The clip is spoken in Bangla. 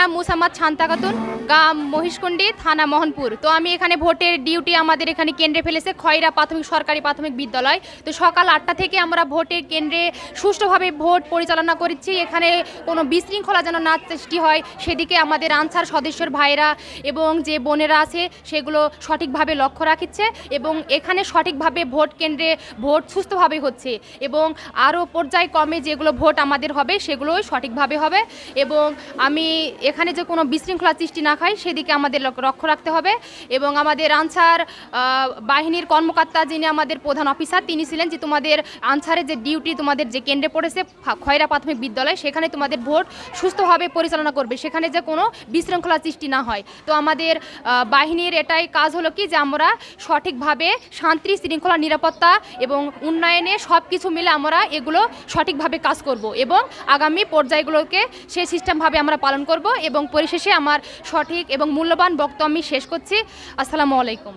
নাম শান্তা খাতুন গ্রাম মহিষকুণ্ডি, থানা মোহনপুর। তো আমি এখানে ভোটের ডিউটি আমাদের এখানে কেন্দ্রে ফেলেছে খয়রা প্রাথমিক সরকারি প্রাথমিক বিদ্যালয়। তো সকাল আটটা থেকে আমরা ভোটের কেন্দ্রে সুষ্ঠুভাবে ভোট পরিচালনা করছি। এখানে কোনো বিশৃঙ্খলা যেন না সৃষ্টি হয়, সেদিকে আমাদের আনসার সদস্যর ভাইরা এবং যে বোনেরা আছে, সেগুলো সঠিকভাবে লক্ষ্য রাখিচ্ছে এবং এখানে সঠিকভাবে ভোট কেন্দ্রে ভোট সুস্থভাবে হচ্ছে এবং আরও পর্যায়ক্রমে যেগুলো ভোট আমাদের হবে, সেগুলোই সঠিকভাবে হবে এবং আমি এখানে যে কোনো বিশৃঙ্খলা সৃষ্টি না খাই সেদিকে আমাদের লক্ষ্য রাখতে হবে। এবং আমাদের আনসার বাহিনীর কর্মকর্তা যিনি আমাদের প্রধান অফিসার, তিনি ছিলেন যে তোমাদের আনসারের যে ডিউটি, তোমাদের যে কেন্দ্রে পড়েছে খয়রা প্রাথমিক বিদ্যালয়, সেখানে তোমাদের ভোট সুস্থভাবে পরিচালনা করবে। সেখানে যে কোনো বিশৃঙ্খলা সৃষ্টি না হয়। তো আমাদের বাহিনীর এটাই কাজ হলো কি যে আমরা সঠিকভাবে শান্তি, শৃঙ্খলা, নিরাপত্তা এবং উন্নয়নে সব কিছু মিলে আমরা এগুলো সঠিকভাবে কাজ করব এবং আগামী পর্যায়গুলোকে সেই সিস্টেমভাবে আমরা পালন করব এবং পরিশেষে আমার সঠিক এবং মূল্যবান বক্তব্য আমি শেষ করছি। আসসালামু আলাইকুম।